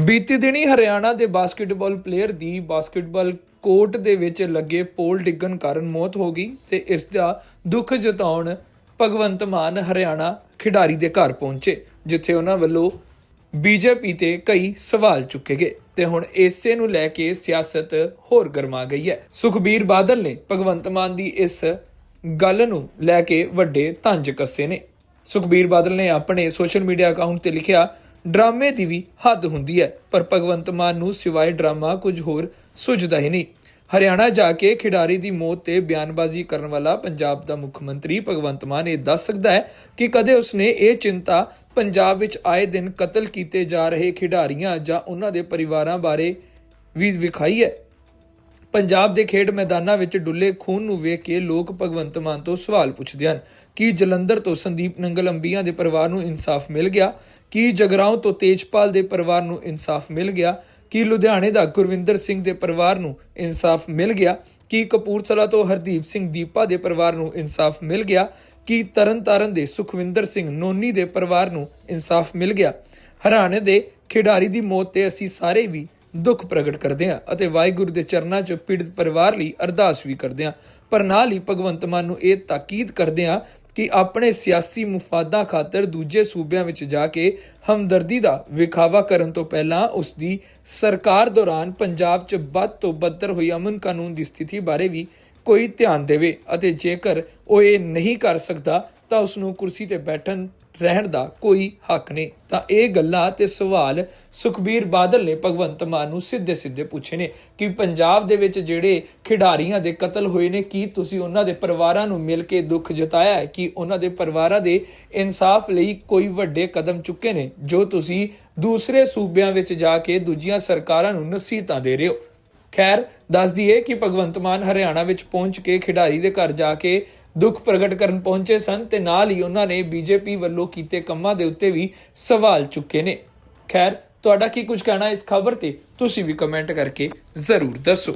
ਬੀਤੀ ਦਿਨੀ ਹਰਿਆਣਾ ਦੇ ਬਾਸਕਟਬਾਲ ਪਲੇਅਰ ਦੀ ਬਾਸਕਟਬਾਲ ਕੋਰਟ ਦੇ ਵਿੱਚ ਲੱਗੇ ਪੋਲ ਡਿੱਗਣ ਕਾਰਨ ਮੌਤ ਹੋ ਗਈ ਤੇ ਇਸ ਦਾ ਦੁੱਖ ਜਤਾਉਣ ਭਗਵੰਤ ਮਾਨ ਹਰਿਆਣਾ ਖਿਡਾਰੀ ਦੇ ਘਰ ਪਹੁੰਚੇ, ਜਿੱਥੇ ਉਹਨਾਂ ਵੱਲੋਂ ਬੀਜੇਪੀ ਤੇ ਕਈ ਸਵਾਲ ਚੁੱਕੇ ਗਏ ਤੇ ਹੁਣ ਇਸੇ ਨੂੰ ਲੈ ਕੇ ਸਿਆਸਤ ਹੋਰ ਗਰਮਾ ਗਈ ਹੈ। ਸੁਖਬੀਰ ਬਾਦਲ ਨੇ ਭਗਵੰਤ ਮਾਨ ਦੀ ਇਸ ਗੱਲ ਨੂੰ ਲੈ ਕੇ ਵੱਡੇ ਤੰਜ ਕੱਸੇ ਨੇ। ਸੁਖਬੀਰ ਬਾਦਲ ਨੇ ਆਪਣੇ ਸੋਸ਼ਲ ਮੀਡੀਆ ਅਕਾਊਂਟ ਤੇ ਲਿਖਿਆ ਡਰਾਮੇ ਦੀ ਵੀ ਹੱਦ ਹੁੰਦੀ ਹੈ, ਪਰ ਭਗਵੰਤ ਮਾਨ ਨੂੰ ਸਿਵਾਏ ਡਰਾਮਾ ਕੁਝ ਹੋਰ ਸੁਝਦਾ ਹੀ ਨਹੀਂ। ਹਰਿਆਣਾ ਜਾ ਕੇ ਖਿਡਾਰੀ ਦੀ ਮੌਤ ਤੇ ਬਿਆਨਬਾਜ਼ੀ ਕਰਨ ਵਾਲਾ ਪੰਜਾਬ ਦਾ ਮੁੱਖ ਮੰਤਰੀ ਭਗਵੰਤ ਮਾਨ ਇਹ ਦੱਸ ਸਕਦਾ ਹੈ ਕਿ ਕਦੇ ਉਸਨੇ ਇਹ ਚਿੰਤਾ ਪੰਜਾਬ ਵਿੱਚ ਆਏ ਦਿਨ ਕਤਲ ਕੀਤੇ ਜਾ ਰਹੇ ਖਿਡਾਰੀਆਂ ਜਾਂ ਉਹਨਾਂ ਦੇ ਪਰਿਵਾਰਾਂ ਬਾਰੇ ਵੀ ਵਿਖਾਈ ਹੈ। ਪੰਜਾਬ ਦੇ ਖੇਡ ਮੈਦਾਨਾਂ ਵਿੱਚ ਡੁੱਲੇ ਖੂਨ ਨੂੰ ਵੇਖ ਕੇ ਲੋਕ ਭਗਵੰਤ ਮਾਨ ਤੋਂ ਸਵਾਲ ਪੁੱਛਦੇ ਹਨ। ਕੀ ਜਲੰਧਰ ਤੋਂ ਸੰਦੀਪ ਨੰਗਲ ਅੰਬੀਆਂ ਦੇ ਪਰਿਵਾਰ ਨੂੰ ਇਨਸਾਫ ਮਿਲ ਗਿਆ? ਕੀ ਜਗਰਾਉਂ ਤੋਂ ਤੇਜਪਾਲ ਦੇ ਪਰਿਵਾਰ ਨੂੰ ਇਨਸਾਫ ਮਿਲ ਗਿਆ? ਕੀ ਲੁਧਿਆਣੇ ਦਾ ਗੁਰਵਿੰਦਰ ਸਿੰਘ ਦੇ ਪਰਿਵਾਰ ਨੂੰ ਇਨਸਾਫ ਮਿਲ ਗਿਆ? ਕੀ ਕਪੂਰਥਲਾ ਤੋਂ ਹਰਦੀਪ ਸਿੰਘ ਦੀਪਾ ਦੇ ਪਰਿਵਾਰ ਨੂੰ ਇਨਸਾਫ ਮਿਲ ਗਿਆ? ਕੀ ਤਰਨਤਾਰਨ ਦੇ ਸੁਖਵਿੰਦਰ ਸਿੰਘ ਨੋਨੀ ਦੇ ਪਰਿਵਾਰ ਨੂੰ ਇਨਸਾਫ ਮਿਲ ਗਿਆ? ਹਰਿਆਣੇ ਦੇ ਖਿਡਾਰੀ ਦੀ ਮੌਤ ਤੇ ਅਸੀਂ ਸਾਰੇ ਵੀ ਦੁੱਖ ਪ੍ਰਗਟ ਕਰਦੇ ਹਾਂ ਅਤੇ ਵਾਹਿਗੁਰੂ ਦੇ ਚਰਨਾਂ 'ਚ ਪੀੜਤ ਪਰਿਵਾਰ ਲਈ ਅਰਦਾਸ ਵੀ ਕਰਦੇ ਹਾਂ। ਪਰ ਨਾਲ ਹੀ ਭਗਵੰਤ ਮਾਨ ਨੂੰ ਇਹ ਤਾਕੀਦ ਕਰਦੇ ਹਾਂ ਕਿ ਆਪਣੇ ਸਿਆਸੀ ਮੁਫਾਦਾਂ ਖਾਤਰ ਦੂਜੇ ਸੂਬਿਆਂ ਵਿੱਚ ਜਾ ਕੇ ਹਮਦਰਦੀ ਦਾ ਵਿਖਾਵਾ ਕਰਨ ਤੋਂ ਪਹਿਲਾਂ ਉਸ ਦੀ ਸਰਕਾਰ ਦੌਰਾਨ ਪੰਜਾਬ 'ਚ ਵੱਧ ਤੋਂ ਬੱਤਰ ਹੋਈ ਅਮਨ ਕਾਨੂੰਨ ਦੀ ਸਥਿਤੀ ਬਾਰੇ ਵੀ ਕੋਈ ਧਿਆਨ ਦੇਵੇ ਅਤੇ ਜੇਕਰ ਉਹ ਇਹ ਨਹੀਂ ਕਰ ਸਕਦਾ ਤਾਂ ਉਸ ਨੂੰ ਕੁਰਸੀ ਤੇ ਬੈਠਣ, ਰਹਿਣ ਦਾ ਕੋਈ ਹੱਕ ਨਹੀਂ। ਤਾਂ ਇਹ ਗੱਲਾਂ ਤੇ ਸਵਾਲ ਸੁਖਬੀਰ ਬਾਦਲ ਨੇ ਭਗਵੰਤ ਮਾਨ ਨੂੰ ਸਿੱਧੇ ਸਿੱਧੇ ਪੁੱਛੇ ਨੇ ਕਿ ਪੰਜਾਬ ਦੇ ਵਿੱਚ ਜਿਹੜੇ ਖਿਡਾਰੀਆਂ ਦੇ ਕਤਲ ਹੋਏ ਨੇ, ਕੀ ਤੁਸੀਂ ਉਹਨਾਂ ਦੇ ਪਰਿਵਾਰਾਂ ਨੂੰ ਮਿਲ ਕੇ ਦੁੱਖ ਜਤਾਇਆ ਹੈ ਕਿ ਉਹਨਾਂ ਦੇ ਪਰਿਵਾਰਾਂ ਦੇ ਇਨਸਾਫ ਲਈ ਕੋਈ ਵੱਡੇ ਕਦਮ ਚੁੱਕੇ ਨੇ, ਜੋ ਤੁਸੀਂ ਦੂਸਰੇ ਸੂਬਿਆਂ ਵਿੱਚ ਜਾ ਕੇ ਦੂਜੀਆਂ ਸਰਕਾਰਾਂ ਨੂੰ ਨਸੀਹਤਾਂ ਦੇ ਰਹੇ ਹੋ? ਖੈਰ ਦੱਸ ਦਈਏ ਕਿ ਭਗਵੰਤ ਮਾਨ ਹਰਿਆਣਾ ਵਿੱਚ ਪਹੁੰਚ ਕੇ ਖਿਡਾਰੀ ਦੇ ਘਰ ਜਾ ਕੇ ਦੁੱਖ ਪ੍ਰਗਟ ਕਰਨ ਪਹੁੰਚੇ ਸਨ ਤੇ ਨਾਲ ਹੀ ਉਹਨਾਂ ਨੇ ਬੀਜੇਪੀ ਵੱਲੋਂ ਕੀਤੇ ਕੰਮਾਂ ਦੇ ਉੱਤੇ ਵੀ ਸਵਾਲ ਚੁੱਕੇ ਨੇ। ਖੈਰ, ਤੁਹਾਡਾ ਕੀ ਕੁਝ ਕਹਿਣਾ ਇਸ ਖਬਰ ਤੇ? ਤੁਸੀਂ ਵੀ ਕਮੈਂਟ ਕਰਕੇ ਜ਼ਰੂਰ ਦੱਸੋ।